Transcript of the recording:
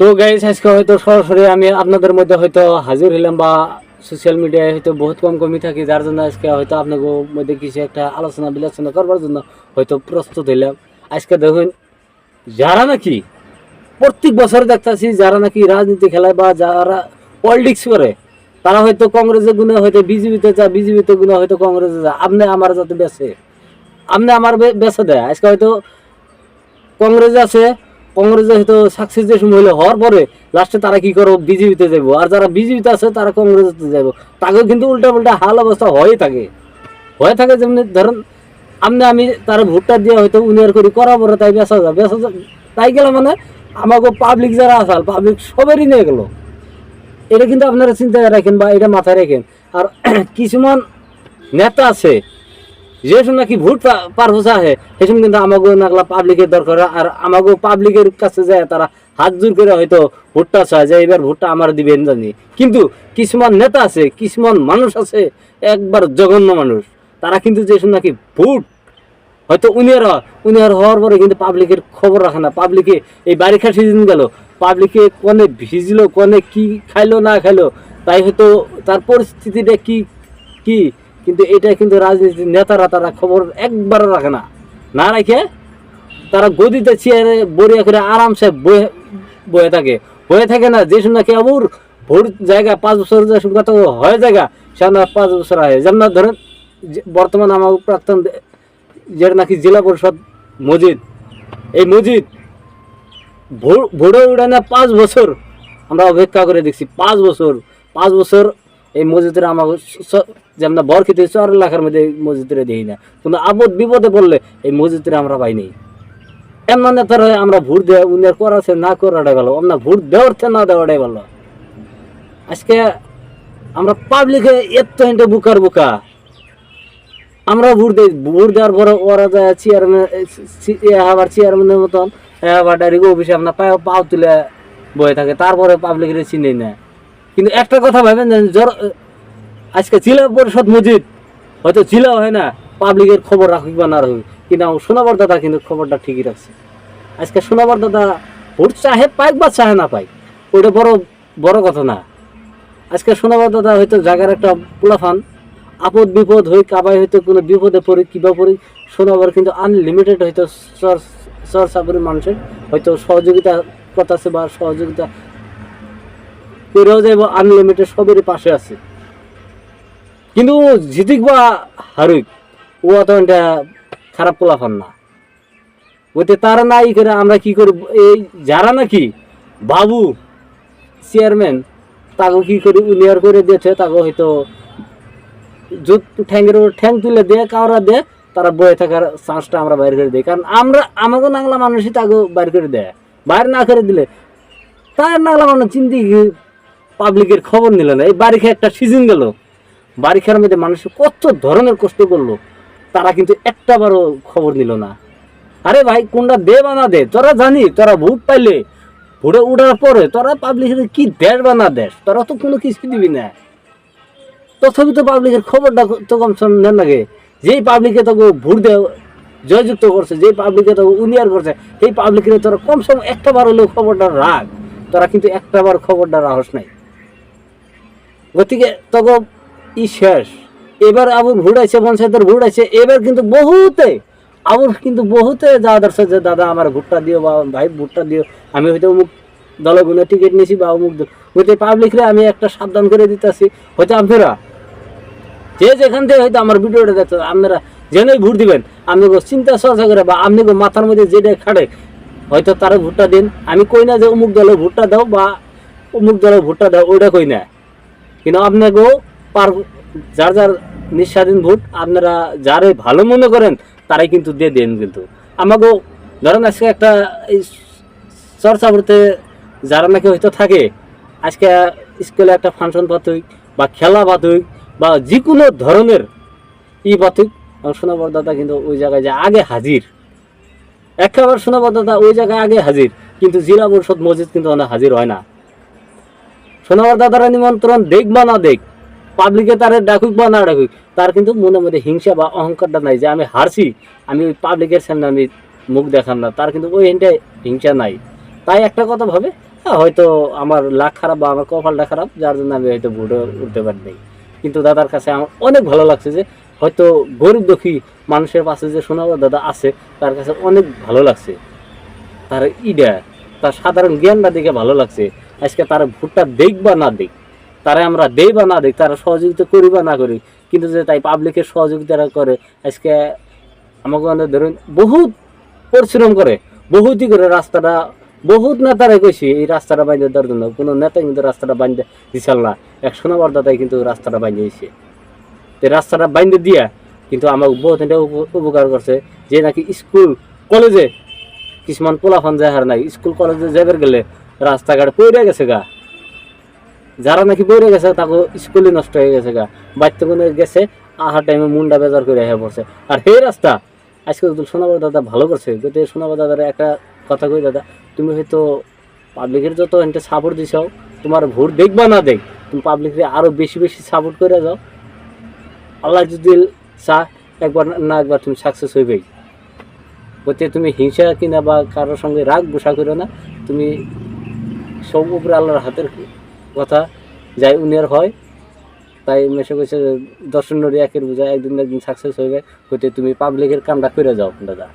তো গাইস আজকে হয়তো সরাসরি আমি আপনাদের মধ্যে হয়তো হাজির হলাম বা সোশ্যাল মিডিয়ায় হয়তো বহুত কম কমই থাকি, যার জন্য আজকে হয়তো আপনাদের মধ্যে কিছু একটা আলোচনা বিলোচনা করবার জন্য হয়তো প্রস্তুত হইলাম। আজকে দেখুন, যারা নাকি প্রত্যেক বছর দেখতেছি, যারা নাকি রাজনীতি খেলায় বা যারা পলিটিক্স করে, তারা হয়তো কংগ্রেসের গুণে হয়তো বিজেপিতে যা বিজেপিতে গুণে হয়তো কংগ্রেসে যা আপনি আমার যাতে বেছে আপনি আমার বেছে দেয়। আজকে হয়তো কংগ্রেস আছে কংগ্রেসে হয়তো সাকসেস যে সময় হলে, হওয়ার পরে লাস্টে তারা কি করব? বিজেপিতে যাব আর যারা বিজেপিতে আছে, তারা কংগ্রেসে যাব তাকেও কিন্তু উল্টা পাল্টা হাল অবস্থা হয়ে থাকে। হয়ে থাকে যেমনি ধরেন আপনি আমি তার ভোটটা দিয়ে হয়তো উনিয়ার করি করা পরে তাই বেসা যা বেসা তাই গেলে মানে আমাকে পাবলিক যারা আসাল পাবলিক সবেরই নিয়ে গেল। এটা কিন্তু আপনারা চিন্তা রাখেন বা এটা মাথায় রাখেন। আর কিছুমান নেতা আছে যে নাকি ভোট পারপোস আহে সে সময় কিন্তু আমাকে নাগলা পাবলিকের দরকার আর আমাকে পাবলিকের কাছে যায়, তারা হাত জোর করে হয়তো ভোটটা চায় যে এবার ভোটটা আমার দিবেন জানি। কিন্তু কিছুমান নেতা আছে, কিছুমান মানুষ আছে, একবার জঘন্য মানুষ। তারা কিন্তু যে নাকি ভোট হয়তো উনিয়ার উনিয়ার হওয়ার পরে কিন্তু পাবলিকের খবর রাখে না। পাবলিকে এই বারিখা সিজন গেল। পাবলিকে কোনে ভিজলো, কোনে কি খাইলো, না খাইলো, তাই হয়তো তার পরিস্থিতিটা কি কি কিন্তু এটা কিন্তু রাজনীতির নেতারা, তারা খবর একবারও রাখে না। না রাখে, তারা গদিতে চেয়ারে বরিয়া করে আরামসে বয়ে বয়ে থাকে। বয়ে থাকে না, যে সময় নাকি আবুর ভোট জায়গা পাঁচ বছর যে কত হয় জায়গা না পাঁচ বছর হয়। যেমন ধরেন বর্তমান আমার প্রাক্তন যেটা নাকি জেলা পরিষদ মসজিদ এই মসজিদ ভো- ভোটে উঠে না পাঁচ বছর, আমরা অপেক্ষা করে দেখছি, পাঁচ বছর পাঁচ বছর এই মসজিদের আমাকে যেমন বর খেতে চার লাখের মধ্যে মসজিদে দেখি না। কিন্তু আপদ বিপদে পড়লে এই মসজিদে আমরা পাই নাই। এমন নেতার আমরা ভোট দেওয়া উনার করাছে না করাটাই ভালো। আমরা ভোট দেওয়ার না দেওয়াটাই ভালো। আজকে আমরা পাবলিকে এত হিন্টে বুকার বুকা। আমরা ভোট দিই, ভোট দেওয়ার পরে ওরা যায় চেয়ারম্যান আবার চেয়ারম্যানের মতন আবার ডাইরেক্ট অফিসে আপনার পাও তুলে বয়ে থাকে। তারপরে পাবলিকের চিনে নেয়। কিন্তু একটা কথা ভাবেন জ্বর, আজকে জেলা পরিষদ মসজিদ হয়তো জেলা হয় না, পাবলিকের খবর রাখুক বা না রাখুক, কিন্তু আমার সোনাবার দাদা কিন্তু খবরটা ঠিকই রাখছে। আজকে সোনাবার দাদা ভোট চাহে পাইক বা চাহে না পাইক, ওইটা বড় বড় কথা না। আজকে সোনাবার দাদা হয়তো জায়গার একটা পোলাফান, আপদ বিপদ হই, কাবাই হয়তো কোনো বিপদে পড়ি, কিবা পড়ি, সোনাবার কিন্তু আনলিমিটেড হয়তো চর্চা করে মানুষের হয়তো সহযোগিতা করতেছে বা সহযোগিতা করেও যাইব আনলিমিটেড সবেরই পাশে আছে। কিন্তু জিতিক বা হারুক ও খারাপ পোলাফান না। ওইতে তারা নাই করে আমরা কি করি এই যারা নাকি বাবু চেয়ারম্যান তাকে কি করি? উনিয়ার করে দিয়েছে তাকে হয়তো জুত ঠ্যাঙ্গের উপর ঠ্যাং তুলে দিয়ে কাউরা দিয়ে তারা বয়ে থাকার চান্সটা আমরা বাইর করে দিই। কারণ আমরা আমাকে নাংলা মানুষই তাকে বাইর করে দেয়। বাইর না করে দিলে তার নাংলা মানুষ চিন্তি পাবলিকের খবর নিল না। এই বারিখা একটা সিজন গেল। বারিখার মধ্যে মানুষ কত ধরনের কষ্ট করল, তারা কিন্তু একটা বারও খবর নিল না। আরে ভাই, কোনটা দে বা না দে, তোরা জানি, তোরা ভোট পাইলে, ভোটে উঠার পরে তোরা পাবলিকের কি দেশ বা না দেশ, তোরা তো কোনো কিছু দিবি না। তথাপি তো পাবলিকের খবরটা তো কম নেন লাগে যেই পাবলিকে তোকে ভোট দেয়, জয়যুক্ত করছে, যেই পাবলিকে তোকে উনিয়ার করছে, সেই পাবলিকের তোরা কম সম একটা বার হলেও খবরটা রাখ। তোরা কিন্তু একটা বার খবরটা রাহস নাই। গতিকে তোকে ই শেষ। এবার আবুর ভোট আছে, পঞ্চায়েতের ভোট আছে, এবার কিন্তু বহুতে আবুর কিন্তু বহুতে যা দর্শক যে, দাদা, আমার ভোটটা দিও বা ভাই, ভোটটা দিও, আমি হয়তো অমুক দলে গুলো টিকিট নিয়েছি বা অমুক হয়তো পাবলিকরে আমি একটা সাবধান করে দিতেছি, হয়তো আপনারা, যে যেখান থেকে হয়তো আমার ভিডিওটা দেখতে, আপনারা জেনেই ভোট দিবেন আপনি চিন্তা চর্চা করে বা আপনি মাথার মধ্যে যেটা খাড়ে হয়তো তারা ভোটটা দিন। আমি কই না যে অমুক দলে ভোটটা দাও বা অমুক দলে ভোটটা দাও, ওইটা কই না। কিন্তু আপনাকেও পার যার যার নিঃস্বাধীন ভোট আপনারা যারে ভালো মনে করেন, তারাই কিন্তু দিয়ে দেন কিন্তু। আমাকেও ধরেন আজকে একটা এই চর্চা করতে যারা নাকি হয়তো থাকে, আজকে স্কুলে একটা ফাংশন পাতুক বা খেলা পাতুক বা যে কোনো ধরনের ই পাতুক আমার সোনাবর দাদা কিন্তু ওই জায়গায় যে আগে হাজির। একেবারে সোনাবর দাদা ওই জায়গায় আগে হাজির, কিন্তু জেলা পরিষদ মসজিদ কিন্তু হাজির হয় না। সোনাবার দাদারা নিমন্ত্রণ দেখ বা না দেখ পাবলিকে তার ডাকুক বা না ডাকুক তার কিন্তু মনে মধ্যে হিংসা বা অহংকারটা নাই যে আমি হারছি আমি ওই পাবলিকের সামনে আমি মুখ দেখান না তার কিন্তু ওই হিংটা হিংসা নাই। তাই একটা কথা ভাবে হ্যাঁ, হয়তো আমার লাখ খারাপ বা আমার কপালটা খারাপ যার জন্য আমি হয়তো ভোটে উঠতে পারি নাই। কিন্তু দাদার কাছে আমার অনেক ভালো লাগছে যে হয়তো গরিব দুঃখী মানুষের পাশে যে শোনাবো দাদা আছে তার কাছে অনেক ভালো লাগছে। তার ইডা তার সাধারণ জ্ঞানটা দেখে ভালো লাগছে। আজকে তার ভোটটা দেখ বা না দেখ, তারা আমরা দেই বা না দেখ তারা সহযোগিতা করি বা না করি, কিন্তু যে তাই পাবলিকের সহযোগিতা করে, আজকে আমাকে ধরুন বহুত পরিশ্রম করে, বহুতই করে রাস্তাটা, বহুত নেতারাই কইছি, এই রাস্তাটা বাইন্ধে দেওয়ার জন্য কোনো নেতা কিন্তু রাস্তাটা বাইন্ধে দিছাল না এক সোনাবার দাদাই কিন্তু রাস্তাটা বাইন্ধে দিয়েছে তো রাস্তাটা বাইন্ধে দিয়া কিন্তু আমাকে বহুত এটা উপ- উপকার করছে যে নাকি স্কুল, কলেজে কিছুমান পোলাফান যায় হার নাই, স্কুল, কলেজে যাবার গেলে রাস্তাঘাট পড়ে গেছে গা। যারা নাকি পড়ে গেছে, তাকে স্কুলে নষ্ট হয়ে গেছে গা। বাচ্চা কোনো গেছে, আহার টাইমে মুন্ডা বেজার করে হয়ে পড়ছে। আর সেই রাস্তা, আজকে সোনাবার দাদা ভালো করছে। যদি সোনাবার দাদার একটা কথা কই দাদা, তুমি হয়তো পাবলিকের যত এনতে সাপোর্ট দিছাও, তোমার ভোট দেখবা না দেখ, তুমি পাবলিকের আরও বেশি বেশি সাপোর্ট করে যাও। আল্লাহ যদি চা, একবার না একবার তুমি সাকসেস হইবেই ওতে তুমি হিংসা কিনা বা কারোর সঙ্গে রাগ বসা করো না, তুমি সব উপরে আল্লাহর হাতের কথা। যাই উনিয়ার হয়, তাই মেসে কইছে দর্শন একের বোঝা একদিন একদিন সাকসেস হইবে। হইতে তুমি পাবলিকের কামটা করে যাও, দাদা।